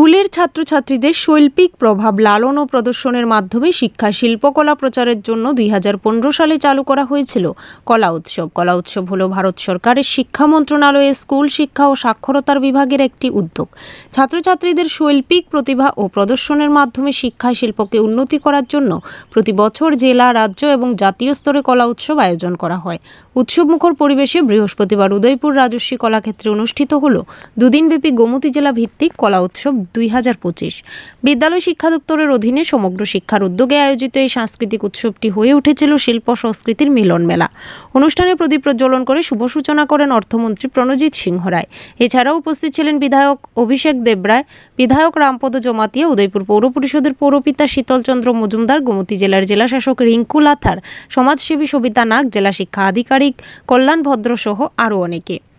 স্কুলের ছাত্রছাত্রীদের শৈল্পিক প্রভাব লালন ও প্রদর্শনের মাধ্যমে শিক্ষা শিল্পকলা প্রচারের জন্য দুই হাজার পনেরো সালে চালু করা হয়েছিল কলা উৎসব। কলা উৎসব হল ভারত সরকারের শিক্ষা মন্ত্রণালয়ের স্কুল শিক্ষা ও সাক্ষরতার বিভাগের একটি উদ্যোগ। ছাত্রছাত্রীদের শৈল্পিক প্রতিভা ও প্রদর্শনের মাধ্যমে শিক্ষা, শিল্পকে উন্নতি করার জন্য প্রতি বছর জেলা, রাজ্য এবং জাতীয় স্তরে কলা উৎসব আয়োজন করা হয়। উৎসবমুখর পরিবেশে বৃহস্পতিবার উদয়পুর রাজস্বী কলাক্ষেত্রে অনুষ্ঠিত হল দুদিনব্যাপী গোমতী জেলা ভিত্তিক কলা উৎসব দুই হাজার পঁচিশ। বিদ্যালয় শিক্ষা দপ্তরের অধীনে সমগ্র শিক্ষার উদ্যোগে আয়োজিত এই সাংস্কৃতিক উৎসবটি হয়ে উঠেছিল শিল্প সংস্কৃতির মিলন মেলা। অনুষ্ঠানে প্রদীপ প্রজ্বলন করে শুভ সূচনা করেন অর্থমন্ত্রী প্রণজিৎ সিংহ রায়। এছাড়াও উপস্থিত ছিলেন বিধায়ক অভিষেক দেবরায় বিধায়ক রামপদ জমাতিয়া, উদয়পুর পৌর পরিষদের পৌরপিতা শীতলচন্দ্র মজুমদার, গোমতী জেলার জেলাশাসক রিঙ্কু লাথার, সমাজসেবী সবিতা নাগ, জেলা শিক্ষা আধিকারিক কল্যাণ ভদ্রসহ আরও অনেকে।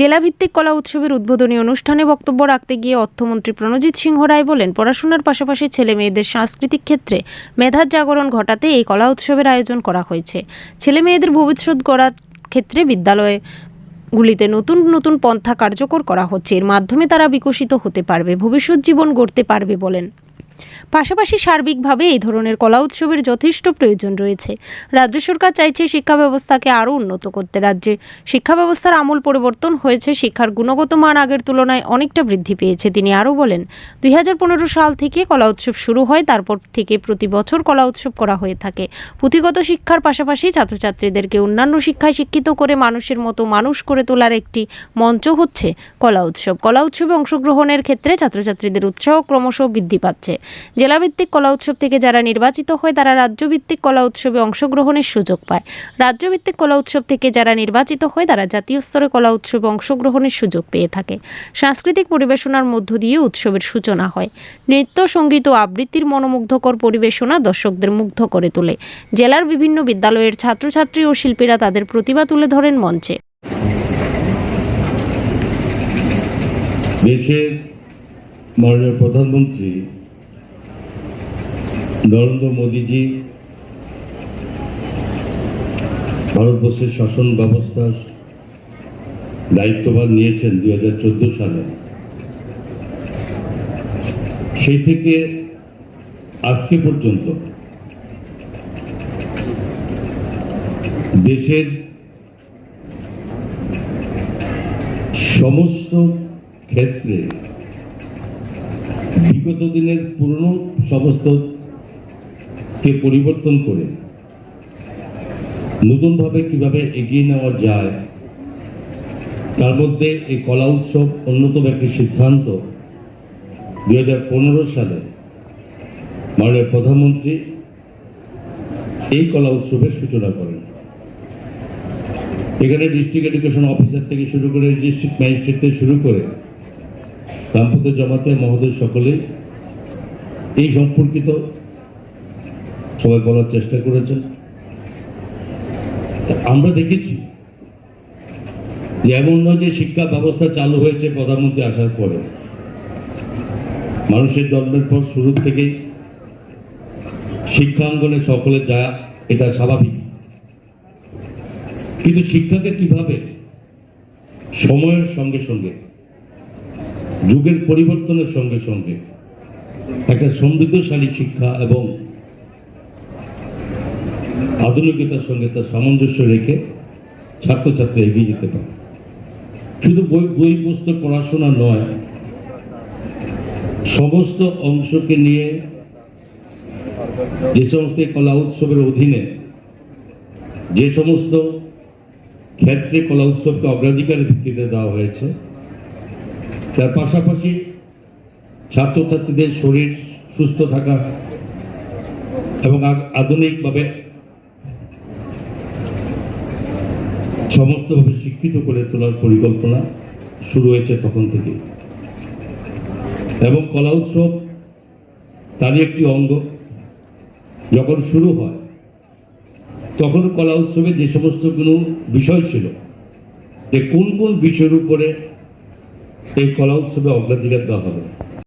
জেলাভিত্তিক কলা উৎসবের উদ্বোধনী অনুষ্ঠানে বক্তব্য রাখতে গিয়ে অর্থমন্ত্রী প্রণজিৎ সিংহ রায় বলেন, পড়াশোনার পাশাপাশি ছেলে মেয়েদের সাংস্কৃতিক ক্ষেত্রে মেধার জাগরণ ঘটাতে এই কলা উৎসবের আয়োজন করা হয়েছে। ছেলে মেয়েদের ভবিষ্যৎ গড়ার ক্ষেত্রে বিদ্যালয়ে গুলিতে নতুন নতুন পন্থা কার্যকর করা হচ্ছে। এর মাধ্যমে তারা বিকশিত হতে পারবে, ভবিষ্যৎ জীবন গড়তে পারবে বলেন। পাশাপাশি সার্বিকভাবে এই ধরনের কলা উৎসবের যথেষ্ট প্রয়োজন রয়েছে। রাজ্য সরকার চাইছে শিক্ষা ব্যবস্থাকে আরও উন্নত করতে। রাজ্যে শিক্ষা ব্যবস্থার আমূল পরিবর্তন হয়েছে, শিক্ষার গুণগত মান আগের তুলনায় অনেকটা বৃদ্ধি পেয়েছে, তিনি আরও বলেন। দুই হাজার পনেরো সাল থেকে কলা উৎসব শুরু হয়, তারপর থেকে প্রতি বছর কলা উৎসব করা হয়ে থাকে। পুঁথিগত শিক্ষার পাশাপাশি ছাত্রছাত্রীদেরকে অন্যান্য শিক্ষায় শিক্ষিত করে মানুষের মতো মানুষ করে তোলার একটি মঞ্চ হচ্ছে কলা উৎসব। কলা উৎসবে অংশগ্রহণের ক্ষেত্রে ছাত্রছাত্রীদের উৎসাহ ক্রমশ বৃদ্ধি পাচ্ছে। জেলাভিত্তিক কলা উৎসব থেকে যারা নির্বাচিত হয়, তারা রাজ্যভিত্তিক কলা উৎসবে অংশগ্রহণের সুযোগ পায়। রাজ্যভিত্তিক কলা উৎসব থেকে যারা নির্বাচিত হয়, তারা জাতীয় স্তরে কলা উৎসবে অংশগ্রহণের সুযোগ পেয়ে থাকে। সাংস্কৃতিক পরিবেশনার মধ্য দিয়ে উৎসবের সূচনা হয়। নৃত্য, সংগীত ও আবৃত্তির মনোমুগ্ধকর পরিবেশনা দর্শকদের মুগ্ধ করে তোলে। জেলার বিভিন্ন বিদ্যালয়ের ছাত্রছাত্রী ও শিল্পীরা তাদের প্রতিভা তুলে ধরেন মঞ্চে। দেশের মাননীয় প্রধানমন্ত্রী নরেন্দ্র মোদীজি, ভারতবর্ষের শাসন ব্যবস্থার দায়িত্বভার নিয়েছেন দুই হাজার চোদ্দ সালে। সেই থেকে আজকে পর্যন্ত দেশের সমস্ত ক্ষেত্রে বিগত দিনের পুরনো সমস্ত কে পরিবর্তন করে, নতুনভাবে কীভাবে এগিয়ে নেওয়া যায়, তার মধ্যে এই কলা উৎসব অন্যতম একটি সিদ্ধান্ত। দুই হাজার পনেরো সালে মাননীয় প্রধানমন্ত্রী এই কলা উৎসবের সূচনা করেন। এখানে ডিস্ট্রিক্ট এডুকেশন অফিসার থেকে শুরু করে ডিস্ট্রিক্ট ম্যাজিস্ট্রেট থেকে শুরু করে রামপুর জমাতে মহোদয় সকলে এই সম্পর্কিত সবাই বলার চেষ্টা করেছেন। আমরা দেখেছি এমন নয় যে শিক্ষা ব্যবস্থা চালু হয়েছে প্রধানমন্ত্রী আসার পরে। মানুষের জন্মের পর শুরু থেকেই শিক্ষাঙ্গনে সকলে যা এটা স্বাভাবিক। কিন্তু শিক্ষাকে কীভাবে সময়ের সঙ্গে সঙ্গে, যুগের পরিবর্তনের সঙ্গে সঙ্গে একটা সমৃদ্ধশালী শিক্ষা এবং আধুনিকতার সঙ্গে তার সামঞ্জস্য রেখে ছাত্রছাত্রী এগিয়ে যেতে পারে। শুধু বই বই, পুস্তক, পড়াশোনা নয়, সমস্ত অংশকে নিয়ে যে সমস্ত কলা উৎসবের অধীনে যে সমস্ত ক্ষেত্রে কলা উৎসবকে অগ্রাধিকারের ভিত্তিতে দেওয়া হয়েছে, তার পাশাপাশি ছাত্রছাত্রীদের শরীর সুস্থ থাকা এবং আধুনিকভাবে সমস্তভাবে শিক্ষিত করে তোলার পরিকল্পনা শুরু হয়েছে তখন থেকে। এবং কলা উৎসব তারই একটি অঙ্গ। যখন শুরু হয়, তখন কলা উৎসবে যে সমস্ত কোনো বিষয় ছিল, যে কোন কোন বিষয়ের উপরে এই কলা উৎসবে অগ্রাধিকার দেওয়া হবে।